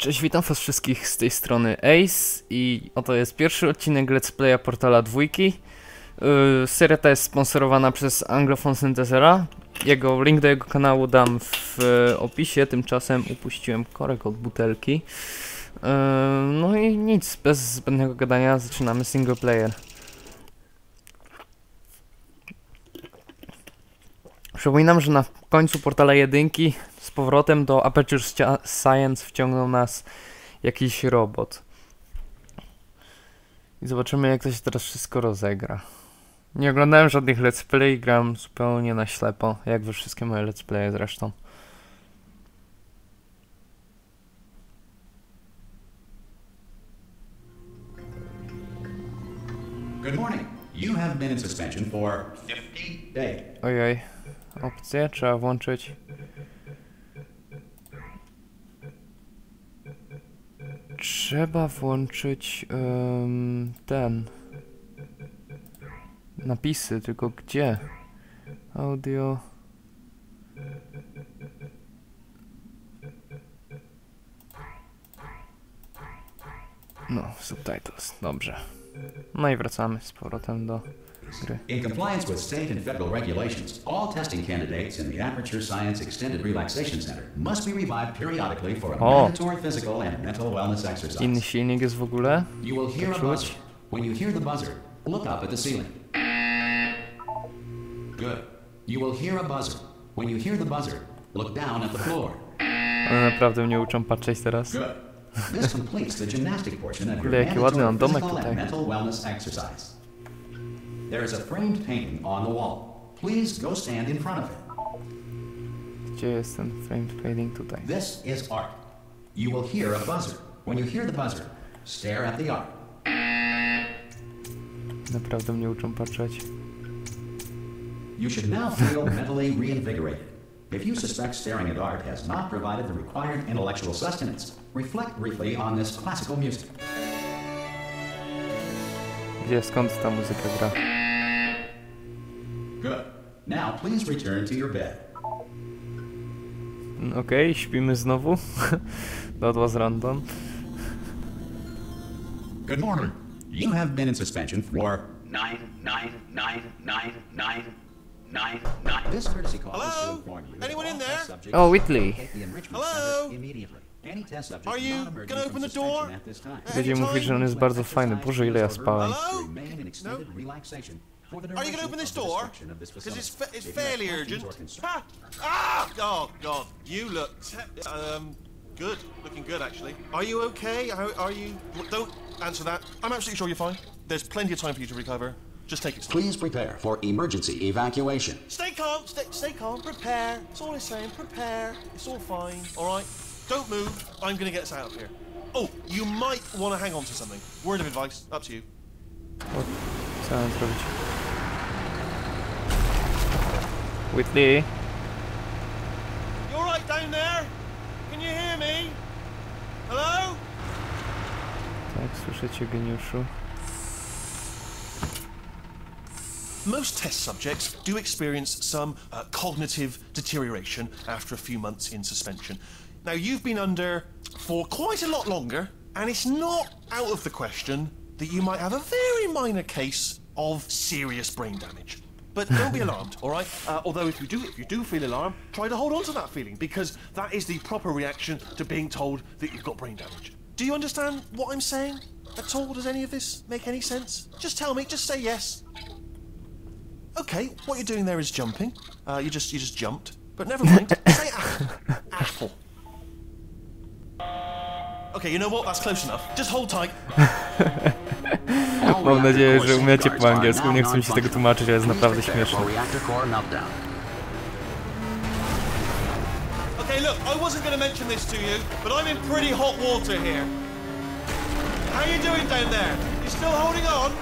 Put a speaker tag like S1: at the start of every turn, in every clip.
S1: Cześć, witam was wszystkich z tej strony Ace i oto jest pierwszy odcinek Let's Playa Portala dwójki. Yy, seria ta jest sponsorowana przez Anglophone Synthesera. Jego link do jego kanału dam w e, opisie, tymczasem upuściłem korek od butelki. Yy, no i nic, bez zbędnego gadania zaczynamy single player. Przypominam, że na końcu portala jedynki z powrotem do Aperture Science wciągnął nas jakiś robot. I zobaczymy jak to się teraz wszystko rozegra. Nie oglądałem żadnych let's play, gram zupełnie na ślepo, jak we wszystkie moje let's playe zresztą.
S2: Good morning. You have been in suspension for 50 days.
S1: Ojej, opcje trzeba włączyć. Trzeba włączyć em, ten. Napisy, tylko gdzie? Audio. No, subtitles, dobrze. No i wracamy z powrotem do gry.
S2: In compliance with state and federal regulations, all testing candidates in the Aperture Science Extended Relaxation Center must be revived periodically for a
S1: Oh.
S2: mandatory physical and mental wellness exercise.
S1: Inny silnik jest w ogóle?
S2: You will hear a buzzer. When you hear the buzzer, look up at the ceiling. Good. You will hear a buzzer. When you hear the buzzer, look down at the floor.
S1: One naprawdę mnie uczą patrzeć teraz.
S2: Good. This completes the gymnastic portion of your
S1: Kurde, jaki ładny mam
S2: mandatory physical and mental wellness exercise. There is a framed painting on the wall. Please go stand in front of it.
S1: Ten framed painting tutaj?
S2: This is art. You will hear a buzzer. When you hear the buzzer, stare at the art.
S1: Naprawdę mnie uczą patrzeć.
S2: You should now feel mentally reinvigorated. If you suspect staring at art has not provided the required intellectual sustenance, reflect briefly on this classical music.
S1: Gdzie, skąd ta muzyka gra?
S2: Good. Now please return to your bed.
S1: Okej, śpimy znowu. That was random.
S2: Good morning. You have been in suspension for nine, nine, nine, nine, nine, nine, nine. This courtesy call is to
S3: Hello?
S2: inform you.
S3: Anyone
S2: that
S3: in
S2: all
S3: there?
S2: test subjects
S1: Oh, Whitley.
S2: take the enrichment
S3: Hello?
S2: center immediately. Any test subject
S3: Are you
S2: not emerging
S3: gonna
S2: from
S3: open the
S2: suspension
S3: door?
S2: at this time.
S1: Będzie
S3: Anytime?
S1: mówić, że on jest bardzo fajny. Boże, ile ja spałem.
S3: Hello?
S2: Remain in extended relaxation for the
S3: Are you going to open this door?
S2: destruction of this
S3: Because it's,
S2: facility.
S3: fa- it's
S2: If you have
S3: fairly urgent.
S2: or concerns-
S3: Ha! Ah! Oh, God. You look um, good. Looking good, actually. Are you okay? How, are you... Don't answer that. I'm absolutely sure you're fine. There's plenty of time for you to recover. Just take it slow.
S2: Please prepare for emergency evacuation.
S3: Stay calm. Stay, stay calm. Prepare. That's all it's saying. Prepare. It's all fine. All right? Don't move. I'm going to get us out of here. Oh, you might want to hang on to something. Word of advice. Up to you.
S1: O, co mam zrobić? Whitley?
S3: You all right down there? Can you hear me? Hello?
S1: Tak, słyszę cię, geniuszu.
S3: Most test subjects do experience some uh, cognitive deterioration after a few months in suspension. Now, you've been under for quite a lot longer, and it's not out of the question that you might have a very minor case of serious brain damage. But don't be alarmed, all right? Uh, although if you do, if you do feel alarmed, try to hold on to that feeling because that is the proper reaction to being told that you've got brain damage. Do you understand what I'm saying at all? Does any of this make any sense? Just tell me. Just say yes. Okay, what you're doing there is jumping. Uh, you just you just jumped. But never mind. Say apple. Apple. Okay, you know what? That's close enough. Just hold tight.
S1: Mam nadzieję, że umiecie po angielsku, nie chcę mi się tego tłumaczyć, ale jest naprawdę śmieszne.
S3: Okay, look, I wasn't going to mention this to you, but I'm in pretty hot water here. How you doing down there? You still holding on?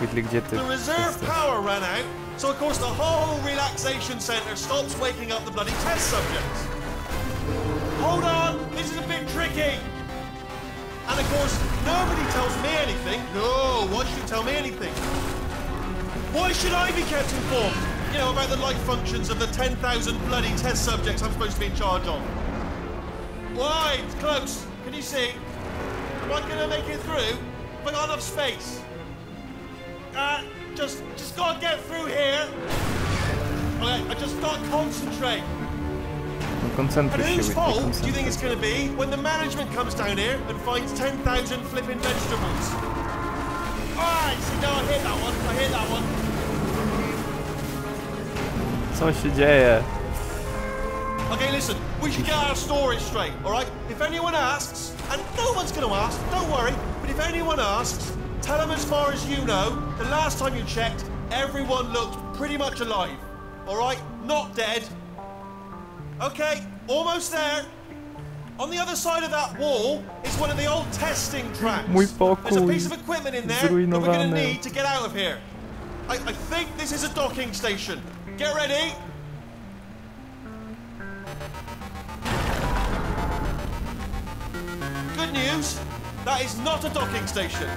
S1: Gdzie ty
S3: The reserve power ran out, so of course the whole relaxation center stops waking up the bloody test subjects. Hold on, this is a bit tricky. And of course, nobody tells me anything. No, why should you tell me anything? Why should I be kept informed? You know, about the life functions of the 10,000 bloody test subjects I'm supposed to be in charge of. It's close. Can you see? Am I gonna make it through? I got enough space? Uh, just, just gotta get through here. Okay, I just gotta concentrate. Whose fault do you think it's going to be when the management comes down here and finds 10,000 flipping vegetables? Alright, see now I hit that one, I hit that one.
S1: Co się dzieje?
S3: Okay, listen, we should get our story straight, alright? If anyone asks, and no one's going to ask, don't worry, but if anyone asks, tell them as far as you know, the last time you checked, everyone looked pretty much alive, alright? Not dead. Okay, almost there. On the other side of that wall is one of the old testing tracks.
S1: Mój
S3: There's a piece of equipment in there that we're going to need to get out of here. I, I think this is a docking station. Get ready. Good news, that is not a docking station.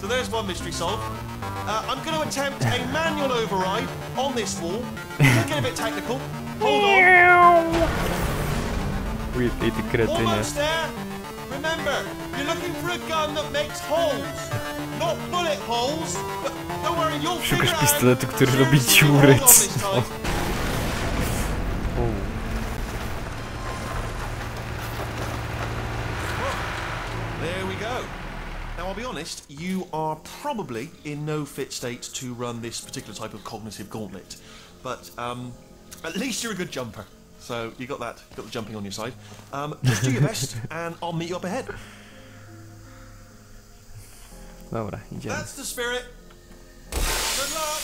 S3: So there's one mystery solved. Uh, I'm going to attempt a manual override on this wall. Could get a bit technical. Hold on.
S1: Whitney, ty kretynie.
S3: Almost there. Remember, you're looking for a gun that makes holes. Not bullet holes, but don't worry, you'll figure
S1: Szukasz pistoletu, który robi dziury,
S3: hold on this
S1: co?
S3: time. There we go. Now, I'll be honest, you are probably in no fit state to run this particular type of cognitive gauntlet. But um, at least you're a good jumper. So you got that, got the jumping on your side. Um, just do your best, and I'll meet you up ahead.
S1: Dobra, idziemy.
S3: That's the spirit. Good luck.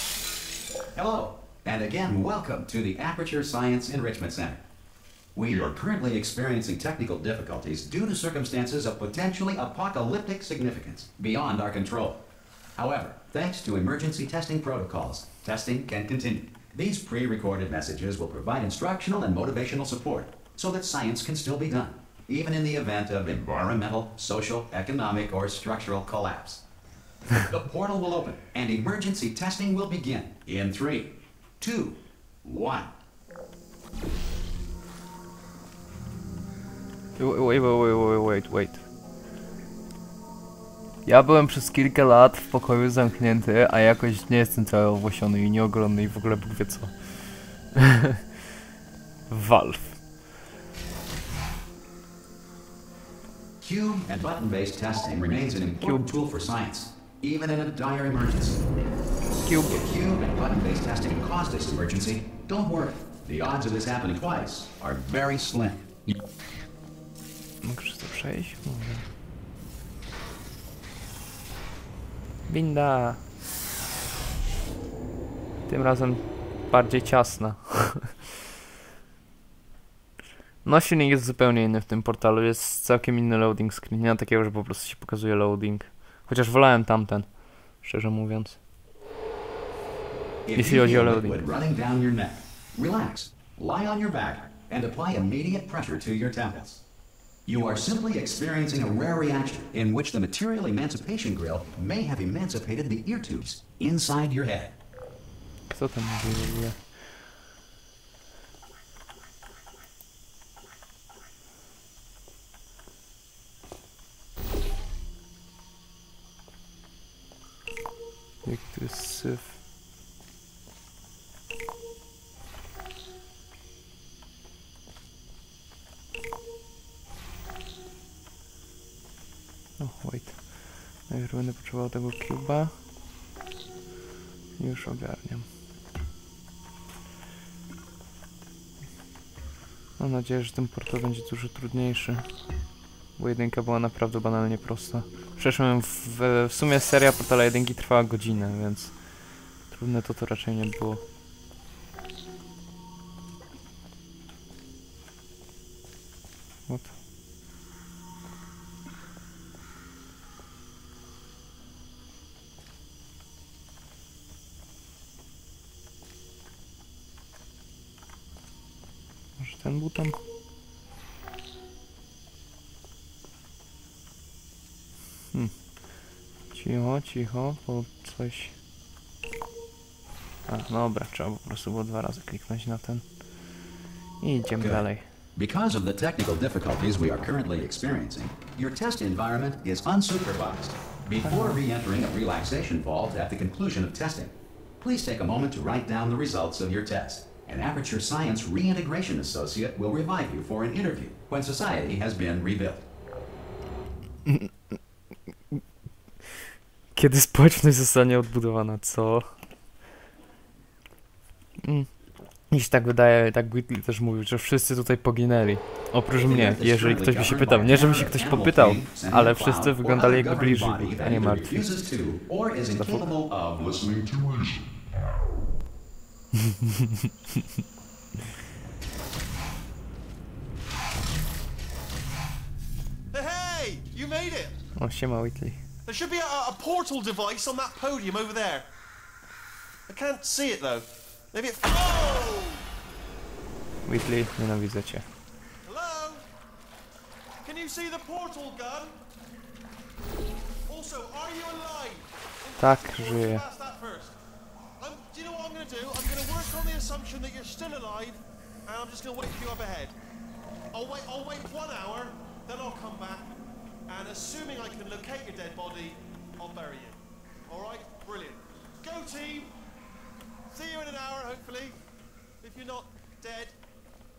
S2: Hello, and again, welcome to the Aperture Science Enrichment Center. We are currently experiencing technical difficulties due to circumstances of potentially apocalyptic significance beyond our control. However, thanks to emergency testing protocols, testing can continue. These pre-recorded messages will provide instructional and motivational support so that science can still be done, even in the event of environmental, social, economic, or structural collapse. The portal will open and emergency testing will begin in three, two, one.
S1: Wait, wait, wait, wait, wait, wait. Ja byłem przez kilka lat w pokoju zamknięty, a jakoś nie jestem cały owłosiony i nieogromny i w ogóle Bóg wie co. Valve.
S2: Cube and button-based testing remains an important tool for science, even in a dire emergency.
S1: Cube.
S2: If cube and button-based testing caused this emergency, don't worry. The odds of this happening twice are very slim.
S1: Mogę to przejść? Może. Winda. Tym razem bardziej ciasna. No silnik jest zupełnie inny w tym portalu, jest całkiem inny loading screen, nie ma takiego, że po prostu się pokazuje loading. Chociaż wolałem tamten, szczerze mówiąc. Jeśli chodzi o loading.
S2: relax, lie on your back, and apply immediate pressure to your temples. You are simply experiencing a rare reaction in which the material emancipation grill may have emancipated the ear tubes inside your head.
S1: Kto tam w? Jak to jest syf? Potrzebował tego cuba. Już ogarniam. Mam nadzieję, że ten portal będzie dużo trudniejszy. Bo jedynka była naprawdę banalnie prosta. Przeszłem w, w, sumie seria portala jedynki trwała godzinę, więc trudne to to raczej nie było. What? Hmm. Cicho, cicho, bo coś... A, dobra, trzeba po prostu było dwa razy kliknąć na ten. I idziemy
S2: Good.
S1: dalej.
S2: Because of the technical difficulties we are currently experiencing, your test environment is unsupervised. Before re-entering a relaxation vault at the conclusion of testing, please take a moment to write down the results of your test. An Aperture Science Reintegration Associate will revive you for an interview when society has been rebuilt.
S1: Kiedy społeczność zostanie odbudowana, co? Mm. Mi się tak wydaje, tak Whitley też mówił, że wszyscy tutaj poginęli. Oprócz mnie, jeżeli ktoś by się pytał. Nie, żeby się ktoś popytał, ale wszyscy wyglądali jakby byli żywi, a nie martwi. O, siema Whitley.
S3: There should be a, a portal device on that podium over there. I can't see it though. Maybe it. Oh!
S1: Whitley, nienawidzę cię.
S3: Hello? Can you see the portal gun? Also, are you alive?
S1: Tak, żyję.
S3: pass that first. Um, do you know what I'm going to do? I'm going to work on the assumption that you're still alive, and I'm just going to wait for you up ahead. I'll wait. I'll wait one hour, then I'll come back, and assuming I can locate your dead body, I'll bury you. All right? Brilliant. Go team. See you in an hour, hopefully. If you're not dead.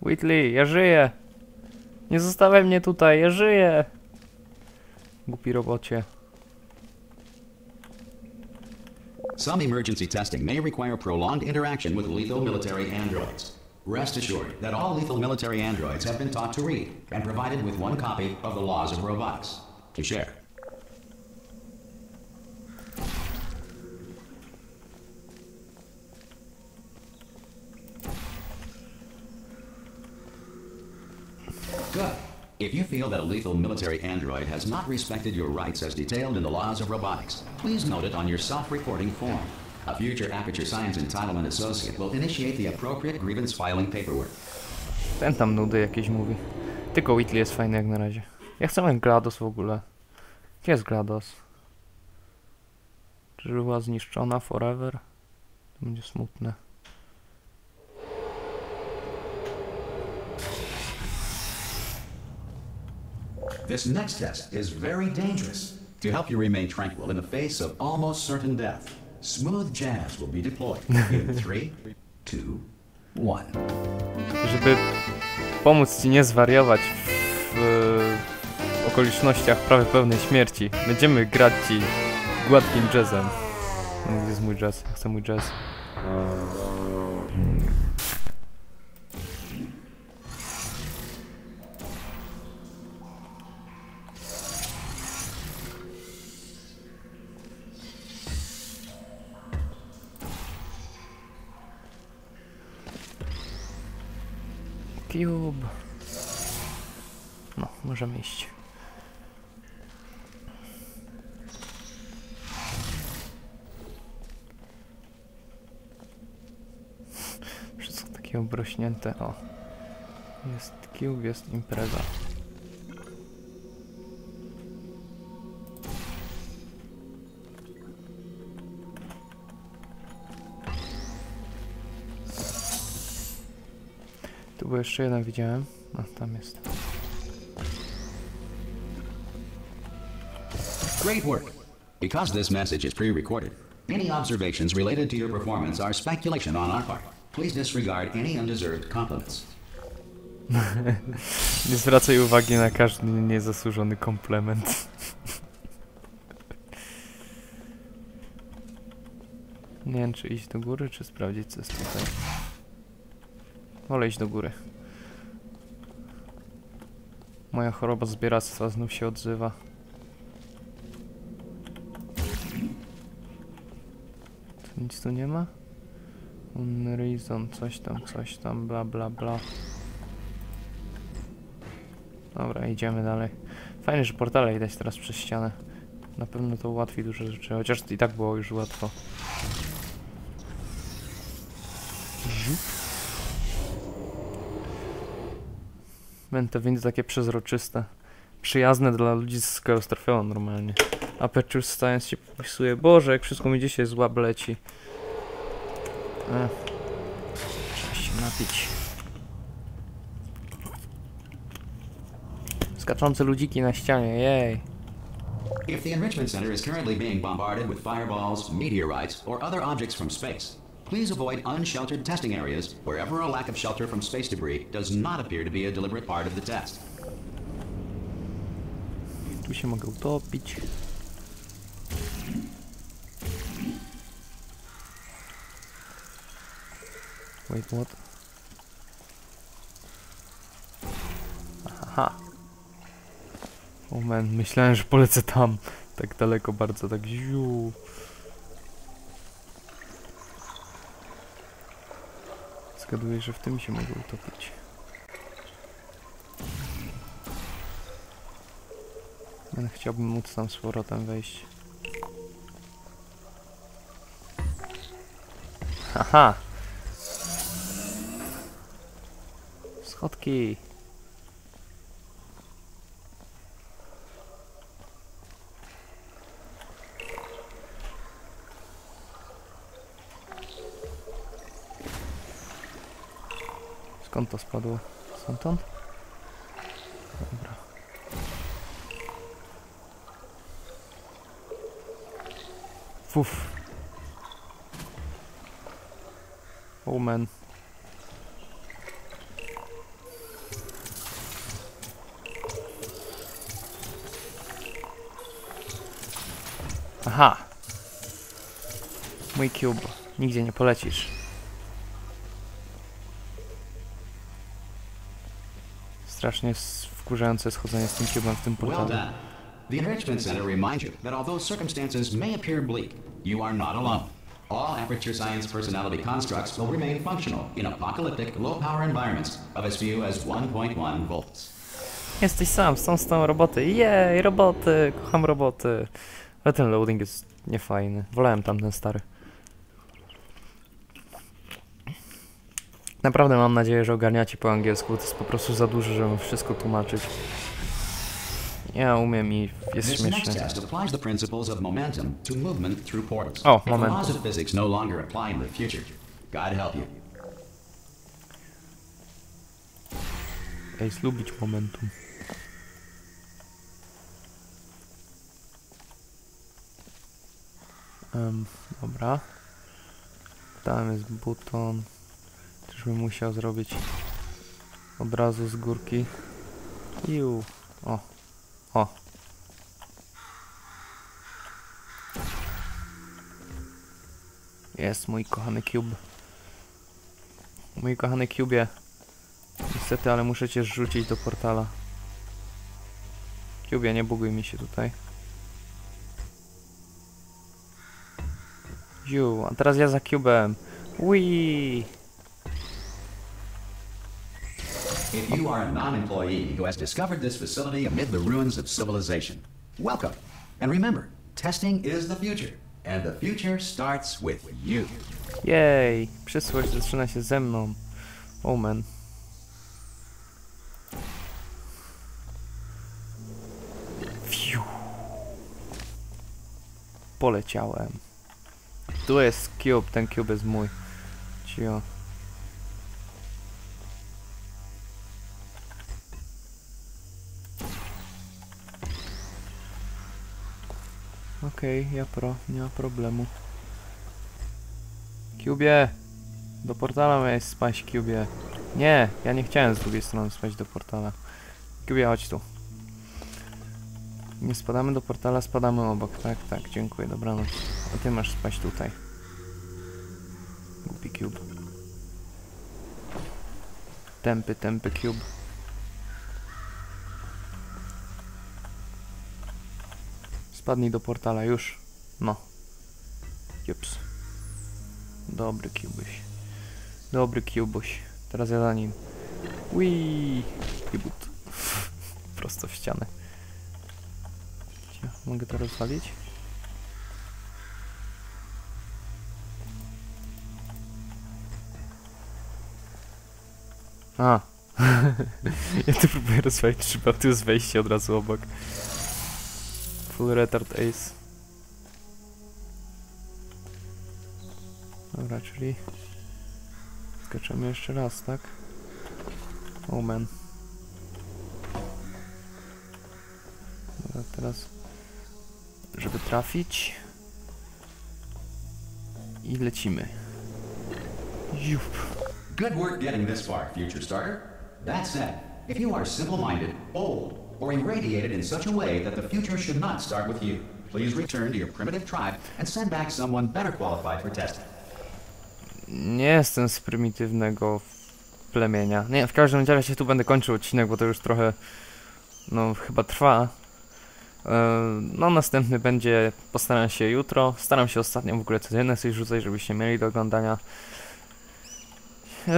S1: Whitley, ja żyję! Nie zostawiaj mnie tutaj, ja żyję! Głupi robocie.
S2: Some emergency testing may require prolonged interaction with lethal military androids. Rest assured that all lethal military androids have been taught to read and provided with one copy of the laws of robotics to share. Good. If you feel that a lethal military android has not respected your rights as detailed in the laws of robotics, please note it on your self-reporting form. A future Aperture Science Entitlement Associate will initiate the appropriate grievance filing paperwork.
S1: Ten tam nudy jakieś mówi. Tylko Whitley jest fajny jak na razie. Ja chcę mieć GLaDOS w ogóle. Gdzie jest GLaDOS? Czy była zniszczona forever? To będzie smutne.
S2: This next test is very dangerous. To help you remain tranquil in the face of almost certain death, smooth jazz will be deployed in three, two, one.
S1: Żeby pomóc ci nie zwariować w, w okolicznościach prawie pełnej śmierci, będziemy grać ci gładkim jazzem. No, Gdzie jest mój jazz? Ja chcę mój jazz. Cube. No, możemy iść. Wszystko takie obrośnięte. O. Jest cube, jest impreza. Tu był jeszcze jeden, widziałem. A, tam jest.
S2: Great work. Because this message is pre-recorded, any observations related to your performance are speculation on our part. Please disregard any undeserved compliments.
S1: Nie zwracaj uwagi na każdy niezasłużony komplement. Nie wiem, czy iść do góry, czy sprawdzić, co jest tutaj. Wolę iść do góry. Moja choroba zbieractwa znów się odzywa. Tu nic tu nie ma? Unreason, coś tam, coś tam, bla bla bla. Dobra, idziemy dalej. Fajnie, że portale widać teraz przez ścianę. Na pewno to ułatwi dużo rzeczy, chociaż i tak było już łatwo. Windy takie przezroczyste. Przyjazne dla ludzi z Geostrofeą normalnie. Aperture Science się popisuje. Boże, jak wszystko mi dzisiaj z łab leci. Ech. Trzeba się napić. Skaczące ludziki na ścianie, jej.
S2: If the Enrichment Center is currently being bombarded with fireballs, meteorites, or other objects from space, please avoid unsheltered testing areas wherever a lack of shelter from space debris does not appear to be a deliberate part of the test.
S1: Tu się mogę utopić. Wait, what? Aha. O man, myślałem, że polecę tam. Tak daleko, bardzo tak ziu. Zgaduję, że w tym się mogę utopić. Ale chciałbym móc tam z powrotem wejść. Haha! Schodki! Skąd to spadło? Stamtąd? Dobra. Fuf. Oh man. Aha. Mój cube. Nigdzie nie polecisz. Strasznie wkurzające schodzenie z tym cube'em w tym portalu.
S2: The Enrichment Center reminds you that although circumstances may appear bleak, you are not alone. All Aperture Science personality constructs will remain functional in apocalyptic, low-power environments of as few as 1.1 volts.
S1: Jesteś sam, są z tą roboty. Jej, roboty, kocham roboty. Ale ten loading jest niefajny. Wolałem tamten stary. Naprawdę mam nadzieję, że ogarniacie po angielsku. To jest po prostu za dużo, żeby wszystko tłumaczyć. Ja umiem i jest śmieszne. Oh,
S2: laws of physics no.
S1: Ej, zlubić momentum. Em, dobra. Tam jest buton. Musiał zrobić od razu z górki. Iu. O. O. Jest mój kochany cube. Mój kochany cubie. Niestety, ale muszę cię rzucić do portala. Cubie, nie buguj mi się tutaj. Ziu, a teraz ja za cubem. Wii.
S2: If you are a non-employee who has discovered this facility amid the ruins of civilization, welcome. And remember, testing is the future, and the future starts with you.
S1: Jej, przyszłość zaczyna się ze mną. Omen. Fiu. Poleciałem. Tu jest cube, ten cube jest mój. Cio. Okej, ja pro, nie ma problemu. Cubie! Do portala miałeś spaść, Cubie. Nie, ja nie chciałem z drugiej strony spaść do portala. Cubie, chodź tu. Nie spadamy do portala, spadamy obok. Tak, tak, dziękuję, dobranoc. A ty masz spaść tutaj. Głupi Cube. Tępy, tępy Cube. Spadnij do portala, już. No. Jups. Dobry Cubuś. Dobry Cubuś. Teraz ja za nim. Wii. Kibut. Prosto w ścianę. Mogę to rozwalić? A. ja tu próbuję rozwalić szybę, a tu jest wejście od razu obok. Full retard ace. Dobra, czyli... Skaczemy jeszcze raz, tak? Oh man. Tak, teraz, żeby trafić. I lecimy. Jup.
S2: Good work getting this far, future starter. That said, if you are simple-minded, bold, or irradiated in such a way that the future should not start with you, please return to your primitive tribe and send back someone better qualified for testing.
S1: Nie jestem z prymitywnego plemienia. Nie, w każdym razie tu będę kończył odcinek, bo to już trochę, no chyba trwa. Eee, No następny będzie, postaram się jutro. Staram się ostatnio w ogóle codziennie coś rzucać, żebyście mieli do oglądania. Eee,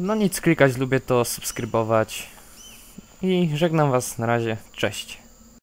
S1: No nic, klikać lubię to, subskrybować. I żegnam was na razie, cześć.